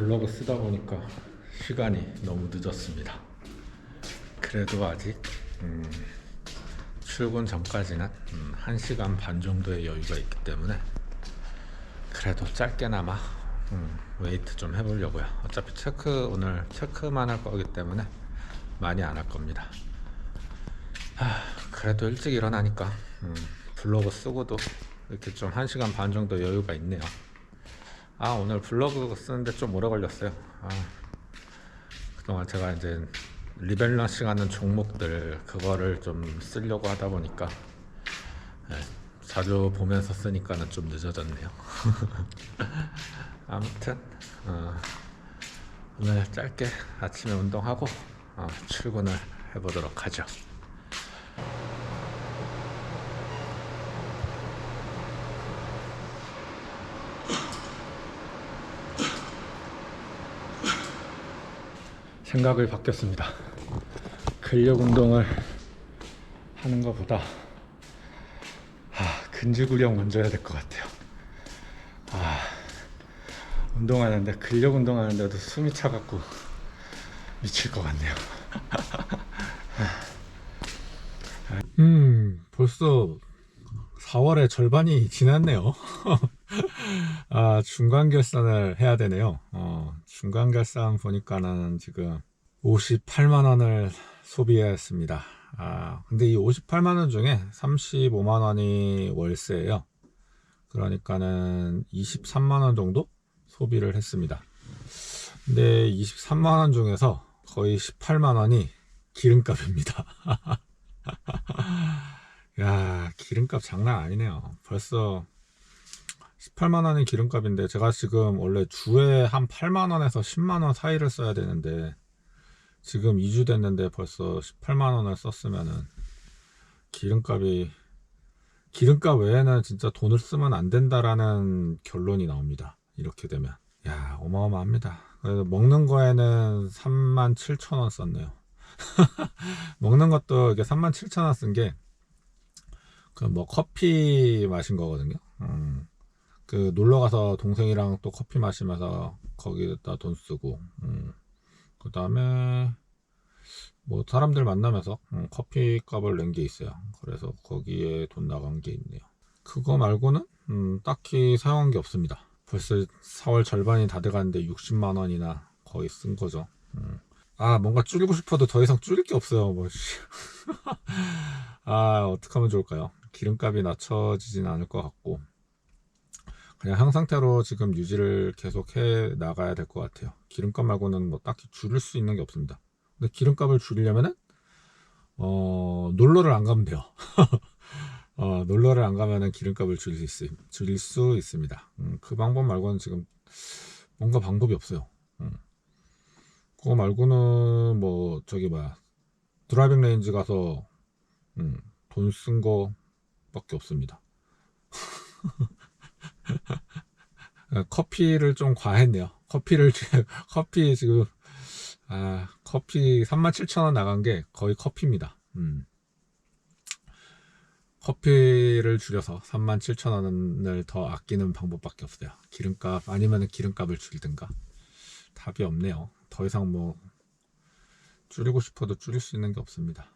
블로그 쓰다 보니까 시간이 너무 늦었습니다. 그래도 아직 음, 출근 전까지는 음, 1시간 반 정도의 여유가 있기 때문에 그래도 짧게나마 음, 웨이트 좀 해보려고요. 어차피 체크 오늘 체크만 할 거기 때문에 많이 안 할 겁니다. 아, 그래도 일찍 일어나니까 음, 블로그 쓰고도 이렇게 좀 1시간 반 정도 여유가 있네요. 아 오늘 블로그 쓰는데 좀 오래 걸렸어요. 아, 그동안 제가 이제 리밸런싱 하는 종목들 그거를 좀 쓰려고 하다 보니까 예, 자주 보면서 쓰니까는 좀 늦어졌네요. 아무튼 어, 오늘 짧게 아침에 운동하고 어, 출근을 해보도록 하죠. 생각을 바뀌었습니다. 근력 운동을 하는 것보다 아, 근지구력 먼저 해야 될 것 같아요. 아, 운동하는데 근력 운동하는데도 숨이 차갖고 미칠 것 같네요. 음, 벌써 4월의 절반이 지났네요. 아, 중간 결산을 해야 되네요. 어, 중간 결산 보니까는 지금 58만 원을 소비했습니다. 아, 근데 이 58만 원 중에 35만 원이 월세예요. 그러니까는 23만 원 정도 소비를 했습니다. 근데 23만 원 중에서 거의 18만 원이 기름값입니다. 야, 기름값 장난 아니네요. 벌써 18만 원이 기름값인데 제가 지금 원래 주에 한 8만 원에서 10만 원 사이를 써야 되는데 지금 2주 됐는데 벌써 18만 원을 썼으면은 기름값이 기름값 외에는 진짜 돈을 쓰면 안 된다라는 결론이 나옵니다. 이렇게 되면 야 어마어마합니다. 그래서 먹는 거에는 3만 7천 원 썼네요. 먹는 것도 이게 3만 7천 원 쓴 게 그 뭐 커피 마신 거거든요. 음. 그 놀러 가서 동생이랑 또 커피 마시면서 거기에다 돈 쓰고 음. 그 다음에 뭐 사람들 만나면서 음, 커피 값을 낸 게 있어요 그래서 거기에 돈 나간 게 있네요 그거 말고는 음, 딱히 사용한 게 없습니다 벌써 4월 절반이 다 돼가는데 60만 원이나 거의 쓴 거죠 음. 아 뭔가 줄이고 싶어도 더 이상 줄일 게 없어요 뭐. 아 어떻게 하면 좋을까요 기름값이 낮춰지진 않을 것 같고 그냥 형 상태로 지금 유지를 계속 해 나가야 될 것 같아요. 기름값 말고는 뭐 딱히 줄일 수 있는 게 없습니다. 근데 기름값을 줄이려면은 어 놀러를 안 가면 돼요. 어 놀러를 안 가면은 기름값을 줄일 수, 있, 줄일 수 있습니다. 음, 그 방법 말고는 지금 뭔가 방법이 없어요. 음. 그거 말고는 뭐 저기 뭐야 드라이빙 레인지 가서 음, 돈쓴 거밖에 없습니다. 커피를 좀 과했네요. 커피를 커피 지금 아 커피 37,000원 나간 게 거의 커피입니다. 음. 커피를 줄여서 37,000원을 더 아끼는 방법밖에 없어요. 기름값 아니면 기름값을 줄이든가 답이 없네요. 더 이상 뭐 줄이고 싶어도 줄일 수 있는 게 없습니다.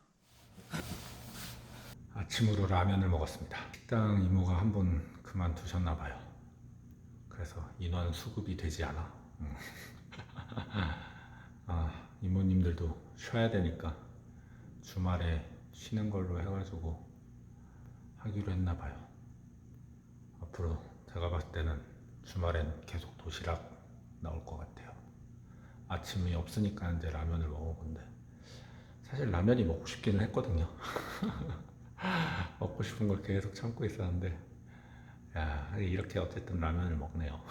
아침으로 라면을 먹었습니다. 식당 이모가 한번 그만두셨나 봐요. 그래서 인원 수급이 되지 않아. 음. 아, 이모님들도 쉬어야 되니까 주말에 쉬는 걸로 해가지고 하기로 했나 봐요. 앞으로 제가 봤을 때는 주말엔 계속 도시락 나올 것 같아요. 아침이 없으니까 이제 라면을 먹어본데 사실 라면이 먹고 싶기는 했거든요. 먹고 싶은 걸 계속 참고 있었는데 야 이렇게 어쨌든 라면을 먹네요.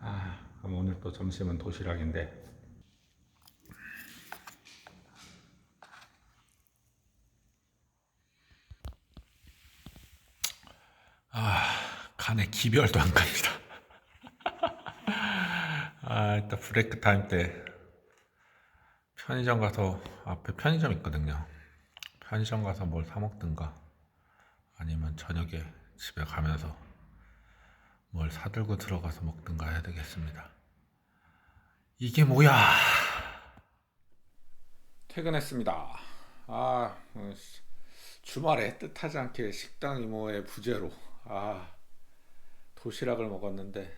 아 그럼 오늘 또 점심은 도시락인데. 아 간에 기별도 안 갑니다. 아 일단 브레이크 타임 때 편의점 가서 앞에 편의점 있거든요. 편의점 가서 뭘 사 먹든가 아니면 저녁에 집에 가면서 뭘 사들고 들어가서 먹든가 해야 되겠습니다. 이게 뭐야? 퇴근했습니다. 아, 어, 씨. 주말에 뜻하지 않게 식당 이모의 부재로 아 도시락을 먹었는데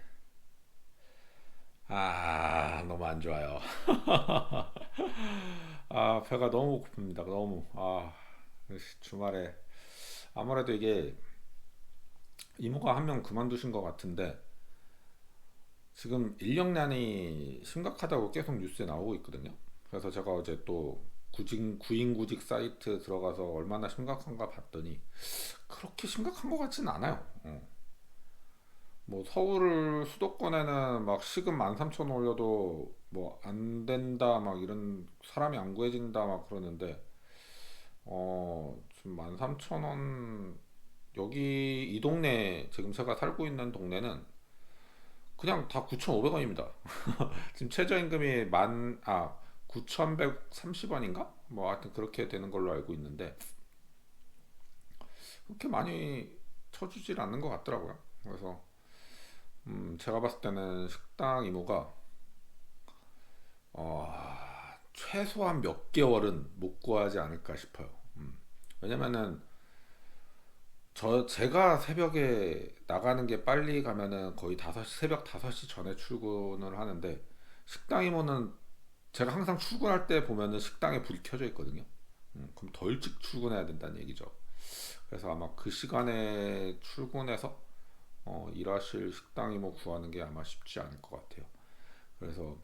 아 너무 안 좋아요. 아 배가 너무 고픕니다. 너무 아 주말에 아무래도 이게 이모가 한 명 그만두신 것 같은데 지금 인력난이 심각하다고 계속 뉴스에 나오고 있거든요. 그래서 제가 어제 또 구직 구인구직 사이트 들어가서 얼마나 심각한가 봤더니 그렇게 심각한 것 같진 않아요. 어. 뭐 서울 수도권에는 막 시급 13,000원 올려도 뭐 안 된다 막 이런 사람이 안 구해진다 막 그러는데 어 지금 13,000원 여기 이 동네 지금 제가 살고 있는 동네는 그냥 다 9,500원입니다. 지금 최저임금이 만, 아, 9,130원인가? 뭐 하여튼 그렇게 되는 걸로 알고 있는데 그렇게 많이 쳐주질 않는 것 같더라고요. 그래서 음, 제가 봤을 때는 식당 이모가 어, 최소한 몇 개월은 못 구하지 않을까 싶어요. 음. 왜냐면은 저 제가 새벽에 나가는 게 빨리 가면은 거의 5시 새벽 5시 전에 출근을 하는데 식당 이모는 제가 항상 출근할 때 보면은 식당에 불이 켜져 있거든요. 음, 그럼 더 일찍 출근해야 된다는 얘기죠. 그래서 아마 그 시간에 출근해서 어, 일하실 식당 이모 구하는 게 아마 쉽지 않을 것 같아요. 그래서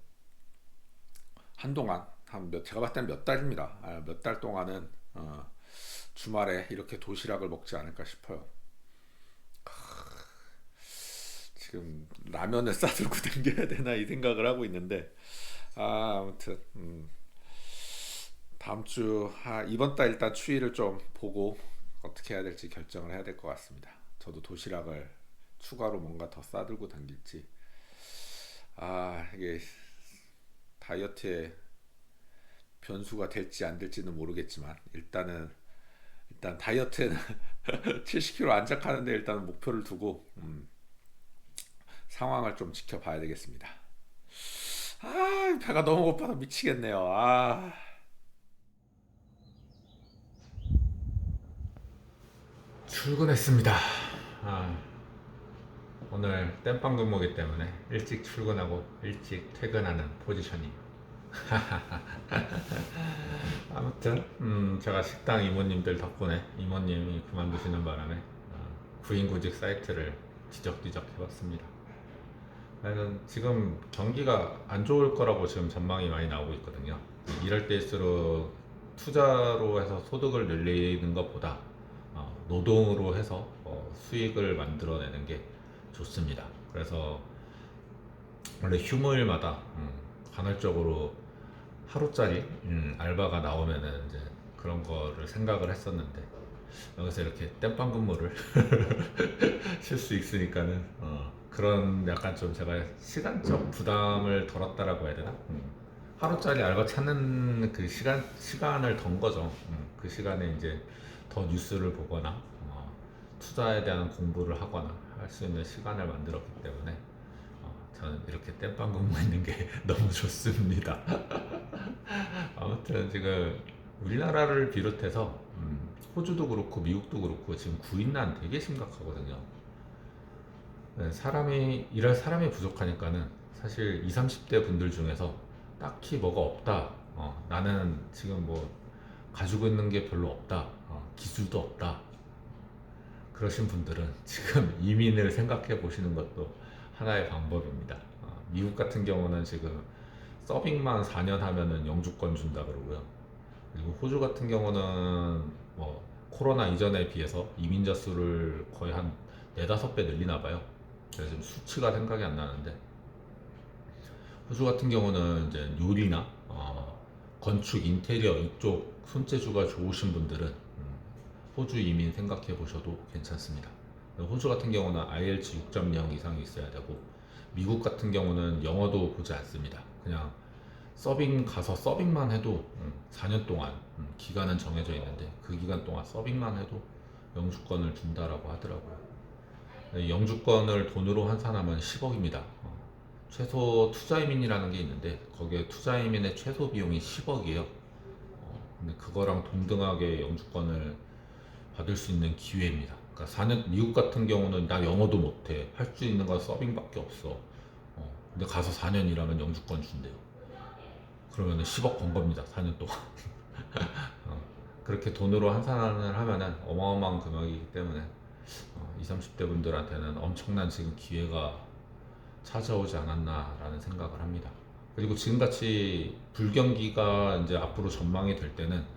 한동안 한 몇 제가 봤을 땐 몇 달입니다. 아, 몇달 동안은 어, 주말에 이렇게 도시락을 먹지 않을까 싶어요. 지금 라면을 싸들고 다녀야 되나 이 생각을 하고 있는데 아 아무튼 음, 다음 주 아, 이번 달 일단 추이를 좀 보고 어떻게 해야 될지 결정을 해야 될 것 같습니다. 저도 도시락을 추가로 뭔가 더 싸들고 다닐지 아 이게 다이어트에 변수가 될지 안 될지는 모르겠지만 일단은 일단 다이어트에는 70kg 안착하는데 일단 목표를 두고 음, 상황을 좀 지켜봐야 되겠습니다. 아 배가 너무 고파서 미치겠네요. 아. 출근했습니다. 아, 오늘 땜빵 근무기 때문에 일찍 출근하고 일찍 퇴근하는 포지션이. 아무튼 음, 제가 식당 이모님들 덕분에 이모님이 그만두시는 바람에 어, 구인구직 사이트를 뒤적뒤적 해봤습니다. 나는 지금 경기가 안 좋을 거라고 지금 전망이 많이 나오고 있거든요. 이럴 때일수록 투자로 해서 소득을 늘리는 것보다 어, 노동으로 해서 어, 수익을 만들어내는 게 좋습니다. 그래서 원래 휴무일마다 음, 간헐적으로 하루짜리 음, 알바가 나오면은 이제 그런 거를 생각을 했었는데 여기서 이렇게 땜빵 근무를 쉴 수 있으니까는 어, 그런 약간 좀 제가 시간적 부담을 덜었다라고 해야 되나? 음. 하루짜리 알바 찾는 그 시간 시간을 던 거죠. 음. 그 시간에 이제 더 뉴스를 보거나 어, 투자에 대한 공부를 하거나 할 수 있는 시간을 만들었기 때문에 어, 저는 이렇게 땜빵 근무하는 게 너무 좋습니다. 아무튼 지금 우리나라를 비롯해서 음, 호주도 그렇고 미국도 그렇고 지금 구인난 되게 심각하거든요. 네, 사람이 일할 사람이 부족하니까는 사실 20, 30대 분들 중에서 딱히 뭐가 없다. 어, 나는 지금 뭐 가지고 있는 게 별로 없다. 어, 기술도 없다. 그러신 분들은 지금 이민을 생각해 보시는 것도 하나의 방법입니다. 어, 미국 같은 경우는 지금 서빙만 4년 하면은 영주권 준다 그러고요. 그리고 호주 같은 경우는 뭐 코로나 이전에 비해서 이민자 수를 거의 한 네다섯 배 늘리나 봐요. 그래서 지금 수치가 생각이 안 나는데 호주 같은 경우는 이제 요리나 어, 건축, 인테리어 이쪽 손재주가 좋으신 분들은 음, 호주 이민 생각해 보셔도 괜찮습니다. 호주 같은 경우는 IELTS 6.0 이상이 있어야 되고 미국 같은 경우는 영어도 보지 않습니다. 그냥 서빙 가서 서빙만 해도 음, 4년 동안 음, 기간은 정해져 있는데 그 기간 동안 서빙만 해도 영주권을 준다라고 하더라고요. 영주권을 돈으로 환산하면 10억입니다. 최소 투자이민이라는 게 있는데 거기에 투자이민의 최소 비용이 10억이에요. 근데 그거랑 동등하게 영주권을 받을 수 있는 기회입니다. 그러니까 4년 미국 같은 경우는 나 영어도 못해 할 수 있는 건 서빙밖에 없어. 어, 근데 가서 4년 일하면 영주권 준대요. 그러면 10억 번 겁니다. 4년 동안. 어, 그렇게 돈으로 환산을 하면은 어마어마한 금액이기 때문에 어, 20, 30대 분들한테는 엄청난 지금 기회가 찾아오지 않았나라는 생각을 합니다. 그리고 지금같이 불경기가 이제 앞으로 전망이 될 때는 음,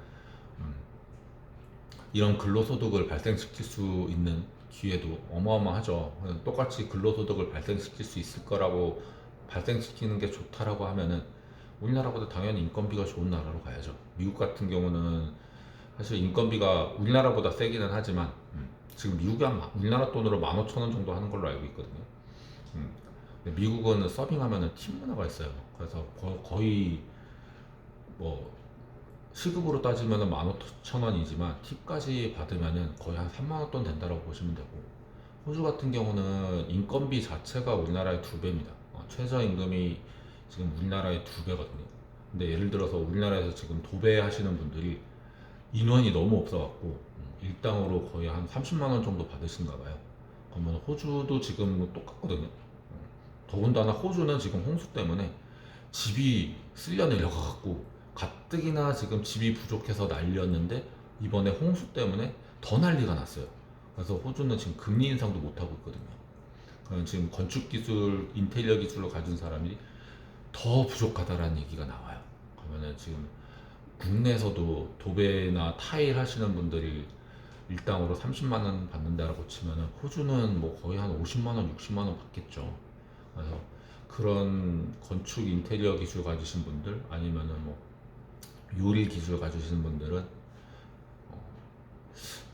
이런 근로소득을 발생시킬 수 있는 기회도 어마어마하죠. 똑같이 근로소득을 발생시킬 수 있을 거라고 발생시키는 게 좋다라고 하면은 우리나라보다 당연히 인건비가 좋은 나라로 가야죠. 미국 같은 경우는 사실 인건비가 우리나라보다 세기는 하지만 음, 지금 미국이 한 마- 우리나라 돈으로 15,000원 정도 하는 걸로 알고 있거든요. 음, 미국은 서빙하면은 팁 문화가 있어요. 그래서 거, 거의 뭐 시급으로 따지면은 15,000원이지만 팁까지 받으면은 거의 한 3만 원 돈 된다라고 보시면 되고 호주 같은 경우는 인건비 자체가 우리나라의 두 배입니다. 어, 최저임금이 지금 우리나라의 두 배거든요. 근데 예를 들어서 우리나라에서 지금 도배 하시는 분들이 인원이 너무 없어갖고 음, 일당으로 거의 한 30만 원 정도 받으신가 봐요. 그러면 호주도 지금 똑같거든요. 음, 더군다나 호주는 지금 홍수 때문에 집이 쓸려 내려가갖고 가뜩이나 지금 집이 부족해서 난리였는데 이번에 홍수 때문에 더 난리가 났어요. 그래서 호주는 지금 금리 인상도 못 하고 있거든요. 그럼 지금 건축 기술, 인테리어 기술을 가진 사람이 더 부족하다라는 얘기가 나와요. 그러면은 지금 국내에서도 도배나 타일 하시는 분들이 일당으로 30만 원 받는다라고 치면은 호주는 뭐 거의 한 50만 원, 60만 원 받겠죠. 그래서 그런 건축 인테리어 기술 가지신 분들 아니면은 뭐 요리 기술 가지신 분들은 어,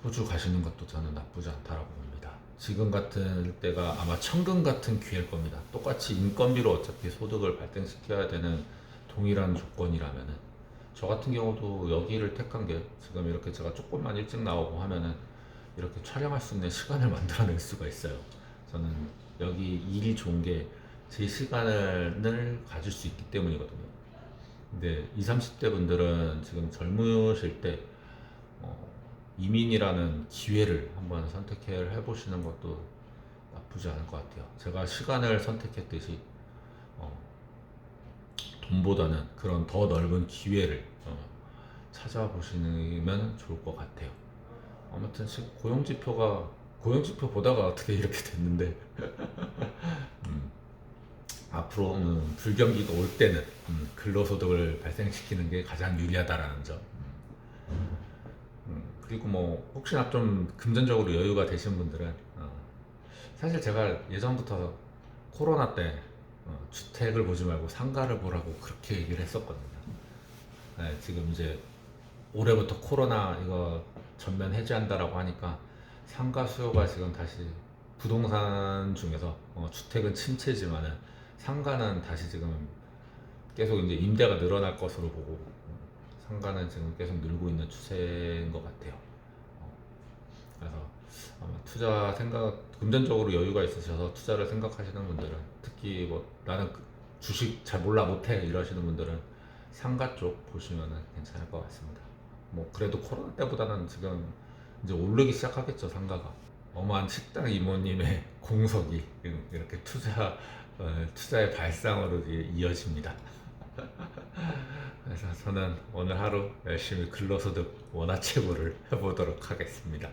호주 가시는 것도 저는 나쁘지 않다라고 봅니다. 지금 같은 때가 아마 천금 같은 기회일 겁니다. 똑같이 인건비로 어차피 소득을 발생시켜야 되는 동일한 조건이라면은 저 같은 경우도 여기를 택한 게 지금 이렇게 제가 조금만 일찍 나오고 하면은 이렇게 촬영할 수 있는 시간을 만들어낼 수가 있어요. 저는 여기 일이 좋은 게 제 시간을 가질 수 있기 때문이거든요. 근데 20, 30대 분들은 지금 젊으실 때 어, 이민이라는 기회를 한번 선택해 해보시는 것도 나쁘지 않을 것 같아요. 제가 시간을 선택했듯이 어, 돈보다는 그런 더 넓은 기회를 어, 찾아보시면 좋을 것 같아요. 아무튼 고용지표가 고용지표 보다가 어떻게 이렇게 됐는데 음, 앞으로는 불경기가 올 때는 음, 근로소득을 발생시키는 게 가장 유리하다라는 점. 음, 음, 그리고 뭐 혹시나 좀 금전적으로 여유가 되신 분들은 어, 사실 제가 예전부터 코로나 때 어, 주택을 보지 말고 상가를 보라고 그렇게 얘기를 했었거든요. 네, 지금 이제 올해부터 코로나 이거 전면 해제한다라고 하니까 상가 수요가 지금 다시 부동산 중에서 어, 주택은 침체지만은 상가는 다시 지금 계속 이제 임대가 늘어날 것으로 보고 음, 상가는 지금 계속 늘고 있는 추세인 것 같아요. 어, 그래서 아마 투자 생각 금전적으로 여유가 있으셔서 투자를 생각하시는 분들은 특히 뭐 나는 그 주식 잘 몰라 못해 이러시는 분들은 상가 쪽 보시면은 괜찮을 것 같습니다. 뭐 그래도 코로나 때보다는 지금 이제 오르기 시작하겠죠 상가가 어마한 식당 이모님의 공석이 이렇게 투자 어, 투자의 발상으로 이어집니다. 그래서 저는 오늘 하루 열심히 근로소득 원화체불을 해보도록 하겠습니다.